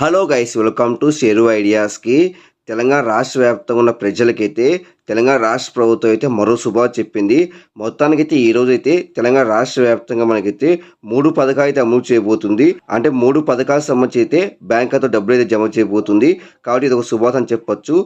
Hello guys welcome to Sheru ఐడియాస్కి Telangana రాష్ట్ర వ్యాప్తంగా ఉన్న ప్రజలకైతే తెలంగాణ రాష్ట్ర ప్రభుత్వం అయితే మరో శుభాలు చెప్పింది. మొత్తానికైతే ఈ రోజు అయితే తెలంగాణ రాష్ట్ర వ్యాప్తంగా మనకైతే మూడు పథకాలు అయితే అమలు చేయబోతుంది. అంటే మూడు పథకాలకు సంబంధించి అయితే బ్యాంక్ ఖాతా డబ్బులు అయితే జమ చేయబోతుంది. కాబట్టి ఇది ఒక శుభాతం అని చెప్పొచ్చు.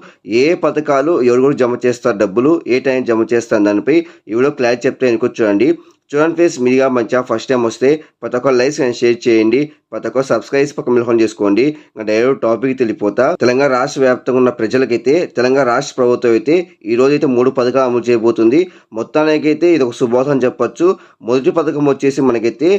ఏ పథకాలు ఎవరు కూడా జమ చేస్తారు డబ్బులు ఏ టైం జమ చేస్తారు దానిపై ఎవరో క్లారిటీ చెప్తే అనుకోవచ్చండి చూడండి చూడండి ఫ్రెండ్స్ మీరుగా మంచిగా ఫస్ట్ టైం వస్తే ప్రతి ఒక్క లైక్స్ అండ్ షేర్ చేయండి. ప్రతి ఒక్క సబ్స్క్రైబ్ పక్క మిల్హోన్ చేసుకోండి. ఇంకా డైరెక్ట్ టాపిక్ తెలిపోతా. తెలంగాణ రాష్ట్ర వ్యాప్తంగా ఉన్న ప్రజలకైతే తెలంగాణ రాష్ట్ర ప్రభుత్వం అయితే ఈ రోజు అయితే మూడు పథకాలు అమలు చేయబోతుంది. మొత్తానికైతే ఇది ఒక శుభోసం చెప్పొచ్చు. మొదటి పథకం వచ్చేసి మనకైతే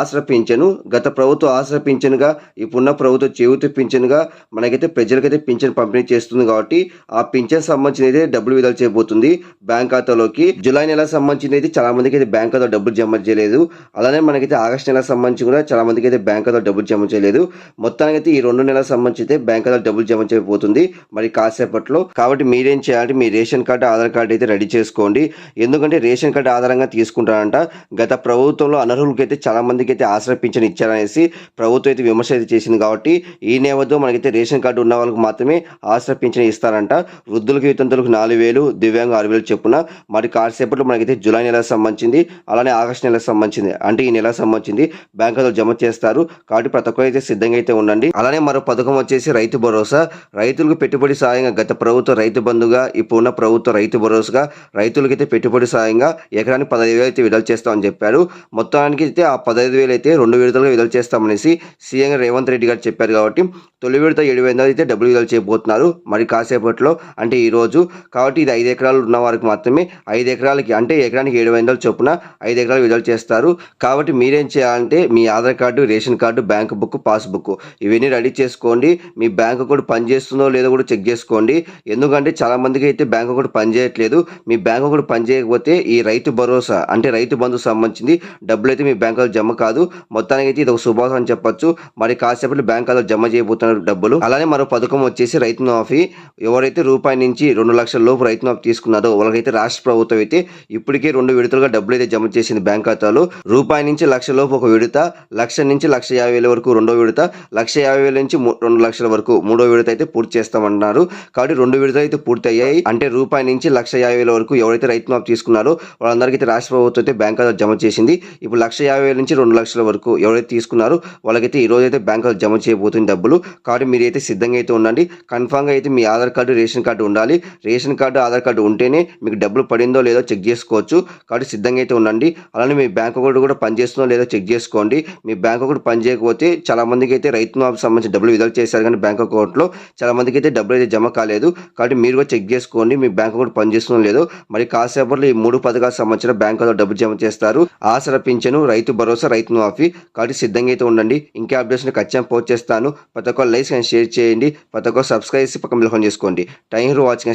ఆశ్ర పింఛను. గత ప్రభుత్వం ఆశ్ర పింఛనుగా ఇప్పుడున్న ప్రభుత్వం చేయూత పింఛనుగా మనకైతే ప్రజలకైతే పింఛన్ పంపిణీ చేస్తుంది కాబట్టి ఆ పింఛన్ సంబంధించిన అయితే డబ్బులు విడుదల చేయబోతుంది బ్యాంక్ ఖాతాలోకి. జూలై నెల సంబంధించిన అయితే చాలా మందికి అయితే బ్యాంక్ ఖాతా డబ్బులు జమ చేయలేదు. అలానే మనకైతే ఆగస్ట్ నెలకు సంబంధించి కూడా చాలా మందికి అయితే బ్యాంక్ ఖాతాలో డబ్బులు జమ చేయలేదు. మొత్తానికి అయితే ఈ రెండు నెలల సంబంధించి అయితే బ్యాంక్ ఖాతాలో డబ్బులు జమ చేయబోతుంది. మరి కాసేపట్లో కాబట్టి మీరేం చేయాలంటే మీ రేషన్ కార్డు ఆధార్ కార్డు అయితే రెడీ చేసుకోండి. ఎందుకంటే రేషన్ కార్డు ఆధారంగా తీసుకుంటారంట. గత ప్రభుత్వంలో అనర్హులకి అయితే చాలా మందికి అయితే ఆశ్రయ పింఛన్ ఇచ్చారనేసి ప్రభుత్వం అయితే విమర్శ అయితే చేసింది కాబట్టి ఈ నేపథ్యం మనకైతే రేషన్ కార్డు ఉన్న వాళ్ళకి మాత్రమే ఆశ్రయ పింఛన్ ఇస్తారంట. వృద్ధులకు వితంతులకు నాలుగు వేలు దివ్యాంగ ఆరు వేలు చెప్పున. మరి కాసేపట్లో మనకైతే జూలై నెలకు సంబంధించింది. అలానే ఆగస్ట్ నెలకు సంబంధించింది. అంటే ఈ నెలకు సంబంధించింది బ్యాంక్ జమ చేస్తారు. కాబట్టి ప్రతి ఒక్కరు అయితే సిద్ధంగా అయితే ఉండండి. అలానే మరో పథకం వచ్చేసి రైతు భరోసా. రైతులకు పెట్టుబడి సాయంగా గత ప్రభుత్వ రైతు బంధుగా ఇప్పుడున్న ప్రభుత్వ రైతు భరోసాగా రైతులకైతే పెట్టుబడి సాయంగా ఎకరానికి పదహైదు వేలు అయితే విడుదల చేస్తామని చెప్పారు. మొత్తానికి అయితే ఆ పదహైదు వేలు అయితే రెండు విడతలుగా విడుదల చేస్తామనేసి సీఎం రేవంత్ రెడ్డి గారు చెప్పారు కాబట్టి తొలి విడత ఏడు వేల అయితే డబ్బులు విడుదల చేయబోతున్నారు. మరి కాసేపట్లో అంటే ఈరోజు కాబట్టి ఇది ఐదు ఎకరాలు ఉన్న వారికి మాత్రమే. ఐదు ఎకరాలకి అంటే ఎకరానికి ఏడు వందల చొప్పున ఐదు ఎకరాలు విడుదల చేస్తారు. కాబట్టి మీరేం చేయాలంటే మీ Aadhaar card ration card bank book passbook ఇవన్నీ రెడీ చేసుకోండి. మీ బ్యాంక్ కూడా పనిచేస్తుందో లేదో కూడా చెక్ చేసుకోండి. ఎందుకంటే చాలా మందికి అయితే బ్యాంక్ కూడా పనిచేయట్లేదు మీ బ్యాంక్ కూడా పనిచేయకపోతే ఈ రైతు భరోసా అంటే రైతు బంధుకు సంబంధించింది డబ్బులు అయితే మీ బ్యాంకులో జమ కాదు. మొత్తానికి అయితే ఇది ఒక శుభాసం అని చెప్పొచ్చు. మరి కాసేపట్లో బ్యాంకులో జమ చేయబోతున్నారు డబ్బులు. అలానే మరో పథకం వచ్చేసి రైతు మాఫీ. ఎవరైతే రూపాయి నుంచి రెండు లక్షల లోపు రైతు మాఫీ తీసుకున్నారో వాళ్ళకైతే రాష్ట్ర ప్రభుత్వం అయితే ఇప్పటికే రెండు విడతలుగా డబ్బులు అయితే జమ చేసింది బ్యాంక్ ఖాతాలో రూపాయి నుంచి లక్ష లోపు ఒక విడత లక్ష నుంచి లక్ష యాభై వేల వరకు రెండో విడత లక్ష యాభై వేల నుంచి రెండు లక్షల వరకు మూడో విడత అయితే పూర్తి చేస్తామన్నారు. కాబట్టి రెండు విడతలు అయితే పూర్తి అయ్యాయి. అంటే రూపాయి నుంచి లక్ష యాభై వేల వరకు ఎవరైతే రైతు మాపు తీసుకున్నారో వాళ్ళందరికీ అయితే రాష్ట్ర ప్రభుత్వం అయితే బ్యాంక్ ఖాతాలో జమ చేసింది. ఇప్పుడు లక్ష యాభై వేల నుంచి రెండు లక్షల వరకు ఎవరైతే తీసుకున్నారో వాళ్ళకైతే ఈ రోజు అయితే బ్యాంక్ ఖాతాలో జమ చేయబోతుంది డబ్బులు. కాబట్టి మీరు అయితే సిద్ధంగా అయితే ఉండండి. కన్ఫామ్గా అయితే మీ ఆధార్ కార్డు రేషన్ కార్డు ఉండాలి. రేషన్ కార్డు ఆధార్ కార్డు ఉంటేనే మీకు డబ్బులు పడిందో లేదో చెక్ చేసుకోవచ్చు. కాబట్టి సిద్ధంగా అయితే ఉండండి. అలానే మీ బ్యాంక్ అకౌంట్ కూడా పనిచేస్తుందో లేదో చెక్ చేసుకోండి. మీ బ్యాంక్ అకౌంట్ పనిచేయకపోతే చాలా మందికి అయితే రైతు మాఫీ డబ్బులు విడుదల చేశారు కానీ బ్యాంక్ అకౌంట్లో చాలా మందికి అయితే డబ్బులు అయితే జమ కాలేదు. కాబట్టి మీరు కూడా చెక్ చేసుకోండి మీ బ్యాంక్ అకౌంట్ పనిచేస్తుందో లేదో. మరి కాసేపట్లో ఈ మూడు పథకాలకు సంబంధించిన బ్యాంకులో డబ్బులు జమ చేస్తారు. ఆసర పింఛను రైతు భరోసా రైతు మాఫీ. కాబట్టి సిద్ధంగా అయితే ఉండండి. ఇంకా అప్డేట్స్ని ఖచ్చితంగా పోస్ట్ చేస్తాను. ప్రతి ఒక్క లైక్స్ అండ్ షేర్ చేయండి. ప్రతి ఒక్క సబ్స్క్రైబ్ చేసి పక్కన మిల్హోన్ చేసుకోండి. Time watching.